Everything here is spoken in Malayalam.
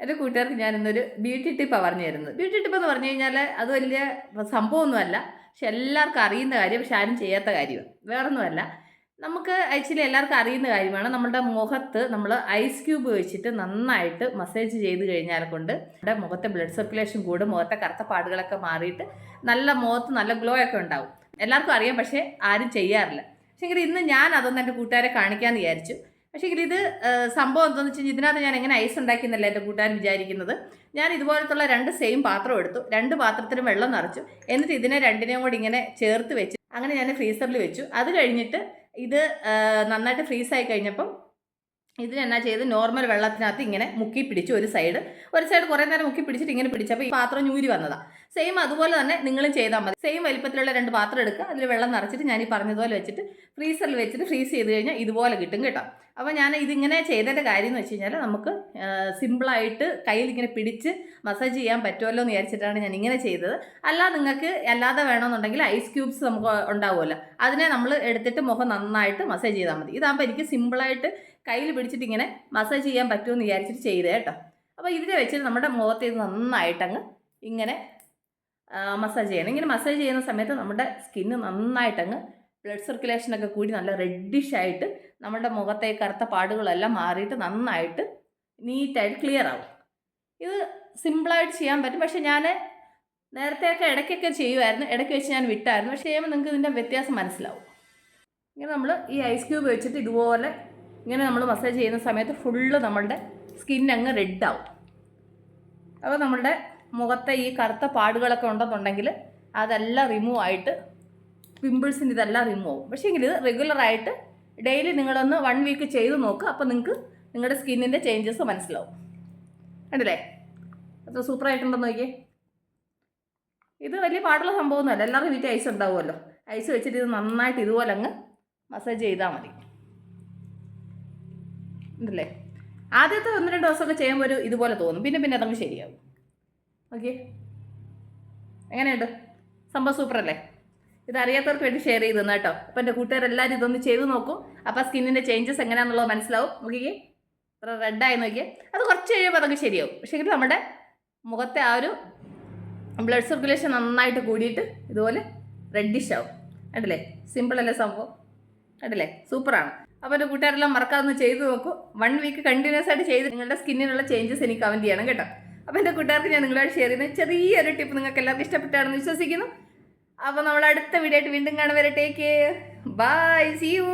എന്റെ കൂട്ടുകാർക്ക് ഞാൻ ഇന്നൊരു ബ്യൂട്ടി ടിപ്പാണ് പറഞ്ഞു തരുന്നത് ബ്യൂട്ടി ടിപ്പ് എന്ന് പറഞ്ഞു കഴിഞ്ഞാൽ അത് വലിയ സംഭവമൊന്നുമല്ല. പക്ഷെ എല്ലാവർക്കും അറിയുന്ന കാര്യം പക്ഷെ ആരും ചെയ്യാത്ത കാര്യമാണ് വേറൊന്നുമല്ല. നമുക്ക് ആക്ച്വലി എല്ലാവർക്കും അറിയുന്ന കാര്യമാണ് നമ്മുടെ മുഖത്ത് നമ്മൾ ഐസ് ക്യൂബ് വെച്ചിട്ട് നന്നായിട്ട് മസാജ് ചെയ്ത് കഴിഞ്ഞാൽ കൊണ്ട് നമ്മുടെ മുഖത്തെ ബ്ലഡ് സർക്കുലേഷൻ കൂടും മുഖത്തെ കറുത്ത പാടുകളൊക്കെ മാറിയിട്ട് നല്ല മുഖത്ത് നല്ല ഗ്ലോ ഒക്കെ ഉണ്ടാവും. എല്ലാവർക്കും അറിയാം പക്ഷേ ആരും ചെയ്യാറില്ല. പക്ഷേ ഇന്ന് ഞാൻ അതൊന്നും എന്റെ കൂട്ടുകാരെ കാണിക്കാമെന്ന് വിചാരിച്ചു. പക്ഷേ ഇത് സംഭവം എന്താണെന്ന് വെച്ച് കഴിഞ്ഞാൽ ഇതിനകത്ത് ഞാൻ എങ്ങനെ ഐസ് ഉണ്ടാക്കിയെന്നല്ല എന്റെ കൂട്ടുകാരൻ വിചാരിക്കുന്നത്. ഞാൻ ഇതുപോലത്തുള്ള രണ്ട് സെയിം പാത്രം എടുത്തു രണ്ട് പാത്രത്തിലും വെള്ളം നിറച്ചു എന്നിട്ട് ഇതിനെ രണ്ടിനെയും കൂടി ഇങ്ങനെ ചേർത്ത് വെച്ച് അങ്ങനെ ഞാൻ ഫ്രീസറിൽ വെച്ചു. അത് കഴിഞ്ഞിട്ട് ഇത് നന്നായിട്ട് ഫ്രീസായി കഴിഞ്ഞപ്പം ഇതിനെന്നാ ചെയ്ത് നോർമൽ വെള്ളത്തിനകത്ത് ഇങ്ങനെ മുക്കി പിടിച്ചു ഒരു സൈഡ്. ഒരു സൈഡ് കുറേ നേരം മുക്കി പിടിച്ചിട്ട് ഇങ്ങനെ പിടിച്ചപ്പോൾ ഈ പാത്രം ഞൂരി വന്നതാണ് സെയിം അതുപോലെ തന്നെ നിങ്ങളും ചെയ്താൽ മതി. സെയിം വലിപ്പത്തിലുള്ള രണ്ട് പാത്രം എടുക്കുക. അതിൽ വെള്ളം നിറച്ചിട്ട് ഞാൻ ഈ പറഞ്ഞതുപോലെ വെച്ചിട്ട് ഫ്രീസറിൽ വെച്ചിട്ട് ഫ്രീസ് ചെയ്ത് കഴിഞ്ഞാൽ ഇതുപോലെ കിട്ടും കേട്ടോ. അപ്പോൾ ഞാൻ ഇതിങ്ങനെ ചെയ്തതിന്റെ കാര്യം എന്ന് വെച്ച് കഴിഞ്ഞാൽ നമുക്ക് സിമ്പിളായിട്ട് കയ്യിൽ ഇങ്ങനെ പിടിച്ച് മസാജ് ചെയ്യാൻ പറ്റുമല്ലോ എന്ന് വിചാരിച്ചിട്ടാണ് ഞാൻ ഇങ്ങനെ ചെയ്തത്. അല്ല നിങ്ങൾക്ക് അല്ലാതെ വേണമെന്നുണ്ടെങ്കിൽ ഐസ് ക്യൂബ്സ് നമുക്ക് ഉണ്ടാവുമല്ലോ. അതിനെ നമ്മൾ എടുത്തിട്ട് മുഖം നന്നായിട്ട് മസാജ് ചെയ്താൽ മതി. ഇതാകുമ്പോൾ എനിക്ക് സിമ്പിളായിട്ട് കയ്യിൽ പിടിച്ചിട്ട് ഇങ്ങനെ മസാജ് ചെയ്യാൻ പറ്റുമെന്ന് വിചാരിച്ചിട്ട് ചെയ്തേ കേട്ടോ. അപ്പോൾ ഇതിനെ വെച്ചിട്ട് നമ്മുടെ മുഖത്ത് ഇത് നന്നായിട്ടങ്ങ് ഇങ്ങനെ മസാജ് ചെയ്യണം ഇങ്ങനെ മസാജ് ചെയ്യുന്ന സമയത്ത് നമ്മുടെ സ്കിന്ന് നന്നായിട്ടങ്ങ് ബ്ലഡ് സർക്കുലേഷനൊക്കെ കൂടി നല്ല റെഡിഷ് ആയിട്ട് നമ്മുടെ മുഖത്തെ കറുത്ത പാടുകളെല്ലാം മാറിയിട്ട് നന്നായിട്ട് നീറ്റായിട്ട് ക്ലിയർ ആവും. ഇത് സിമ്പിളായിട്ട് ചെയ്യാൻ പറ്റും. പക്ഷേ ഞാൻ നേരത്തെയൊക്കെ ഇടയ്ക്കൊക്കെ ചെയ്യുമായിരുന്നു ഇടയ്ക്ക് വെച്ച് ഞാൻ വിട്ടായിരുന്നു. പക്ഷേ ചെയ്യുമ്പോൾ നിങ്ങൾക്ക് ഇതിന്റെ വ്യത്യാസം മനസ്സിലാവും. ഇങ്ങനെ നമ്മൾ ഈ ഐസ് ക്യൂബ് വെച്ചിട്ട് ഇതുപോലെ ഇങ്ങനെ നമ്മൾ മസാജ് ചെയ്യുന്ന സമയത്ത് ഫുള്ള് നമ്മളുടെ സ്കിൻ അങ്ങ് ആവും. അപ്പോൾ നമ്മളുടെ മുഖത്തെ ഈ കറുത്ത പാടുകളൊക്കെ ഉണ്ടെന്നുണ്ടെങ്കിൽ അതെല്ലാം റിമൂവ് ആയിട്ട് പിമ്പിൾസിന് ഇതെല്ലാം റിമൂവ് ആവും. പക്ഷേ എങ്കിൽ ഇത് റെഗുലറായിട്ട് ഡെയിലി നിങ്ങളൊന്ന് വൺ വീക്ക് ചെയ്ത് നോക്കുക അപ്പോൾ നിങ്ങൾക്ക് നിങ്ങളുടെ സ്കിന്നിന്റെ ചേഞ്ചസ് മനസ്സിലാവും. കണ്ടില്ലേ? അത്ര സൂപ്പറായിട്ടുണ്ടെന്ന് നോക്കിയേ? ഇത് വലിയ പാടുള്ള സംഭവമൊന്നുമല്ല. എല്ലാവരും വീട്ടിൽ ഐസ് ഉണ്ടാവുമല്ലോ. ഐസ് വെച്ചിട്ട് ഇത് നന്നായിട്ട് ഇതുപോലെ അങ്ങ് മസാജ് ചെയ്താൽ മതി. ഉണ്ടല്ലേ ആദ്യത്തെ ഒന്ന് രണ്ട് ദിവസമൊക്കെ ചെയ്യുമ്പോൾ ഒരു ഇതുപോലെ തോന്നും. പിന്നെ പിന്നെ അതങ്ങ് ശരിയാവും. ഓക്കെ എങ്ങനെയുണ്ട്? സംഭവം സൂപ്പർ അല്ലേ ഇത് അറിയാത്തവർക്ക് വേണ്ടി ഷെയർ ചെയ്ത് കേട്ടോ അപ്പം എന്റെ കൂട്ടുകാരെല്ലാവരും ഇതൊന്ന് ചെയ്ത് നോക്കും. അപ്പോൾ സ്കിന്നിന്റെ ചേഞ്ചസ് എങ്ങനെയാണെന്നുള്ളത് മനസ്സിലാവും. നോക്കിക്കേ. ഇത്ര റെഡായി നോക്കിയേ. അത് കുറച്ച് കഴിയുമ്പോൾ അതൊക്കെ ശരിയാവും. പക്ഷേ നമ്മുടെ മുഖത്തെ ആ ഒരു ബ്ലഡ് സർക്കുലേഷൻ നന്നായിട്ട് കൂടിയിട്ട് ഇതുപോലെ റെഡിഷ് ആവും. കണ്ടില്ലേ? സിമ്പിൾ അല്ലേ സംഭവം? കണ്ടില്ലേ? സൂപ്പറാണ് അപ്പോൾ എന്റെ കൂട്ടുകാരെല്ലാം മറക്കാതെ ഒന്ന് ചെയ്ത് നോക്കൂ. വൺ വീക്ക് കണ്ടിന്യൂസ് ആയിട്ട് ചെയ്ത് നിങ്ങളുടെ സ്കിന്നിനുള്ള ചേഞ്ചസ് എനിക്ക് കമന്റ് ചെയ്യണം കേട്ടോ. അപ്പോൾ എന്റെ കൂട്ടുകാർക്ക് ഞാൻ നിങ്ങളോട് ഷെയർ ചെയ്യുന്ന ചെറിയൊരു ടിപ്പ് നിങ്ങൾക്ക് എല്ലാവർക്കും ഇഷ്ടപ്പെട്ടാണെന്ന് വിശ്വസിക്കുന്നു. അപ്പോൾ നമ്മൾ അടുത്ത വീഡിയോ ആയിട്ട് വീണ്ടും കാണുവരെ take care bye see you